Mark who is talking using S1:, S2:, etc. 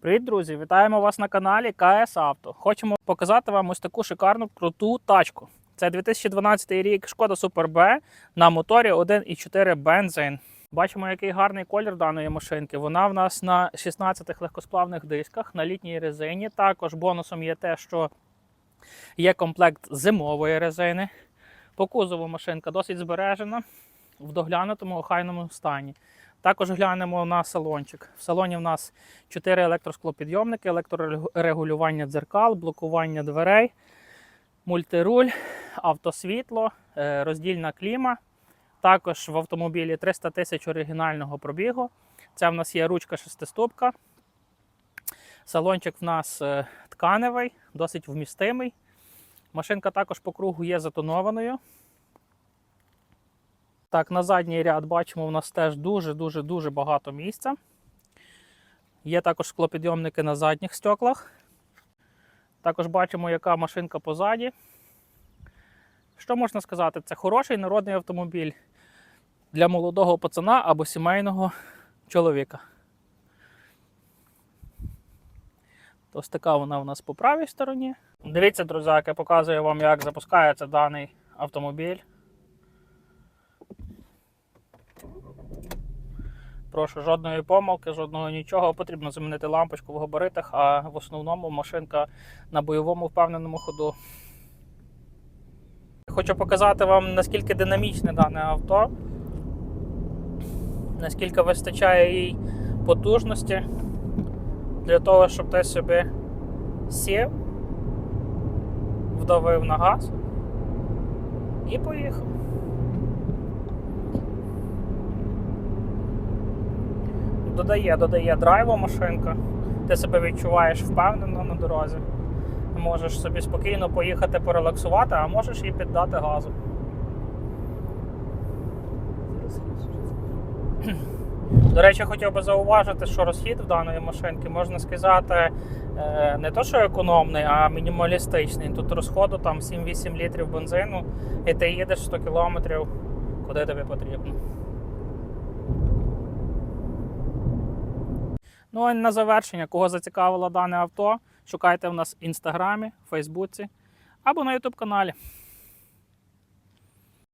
S1: Привіт, друзі! Вітаємо вас на каналі КС Авто. Хочемо показати вам ось таку шикарну круту тачку. Це 2012 рік Шкода Super B на моторі 1,4 бензин. Бачимо, який гарний колір даної машинки. Вона в нас на 16 легкосплавних дисках на літній резині. Також бонусом є те, що є комплект зимової резини. По кузову машинка досить збережена в доглянутому охайному стані. Також глянемо на салончик. В салоні в нас 4 електросклопідйомники, електрорегулювання дзеркал, блокування дверей, мультируль, автосвітло, е, роздільна кліма. Також в автомобілі 300 тисяч оригінального пробігу. Це в нас є ручка шестиступка. Салончик в нас е, тканевий, досить вмістимий. Машинка також по кругу є затонованою. Так, на задній ряд бачимо, у нас теж дуже-дуже дуже багато місця. Є також склопідйомники на задніх стеклах. Також бачимо, яка машинка позаді. Що можна сказати? Це хороший народний автомобіль для молодого пацана або сімейного чоловіка. Ось така вона у нас по правій стороні. Дивіться, друзяки, показую вам, як запускається даний автомобіль. Прошу, жодної помилки, жодного нічого. Потрібно замінити лампочку в габаритах, а в основному машинка на бойовому впевненому ходу. Хочу показати вам, наскільки динамічне дане авто, наскільки вистачає їй потужності для того, щоб ти собі сів, вдавив на газ і поїхав. Додає, додає драйву машинка. Ти себе відчуваєш впевнено на дорозі. Можеш собі спокійно поїхати порелаксувати, а можеш і піддати газу. До речі, хотів би зауважити, що розхід в даної машинки можна сказати е, не то, що економний, а мінімалістичний. Тут розходу там 7-8 літрів бензину, і ти їдеш 100 кілометрів, куди тобі потрібно. Ну а на завершення, кого зацікавило дане авто, шукайте в нас в інстаграмі, фейсбуці або на ютуб каналі.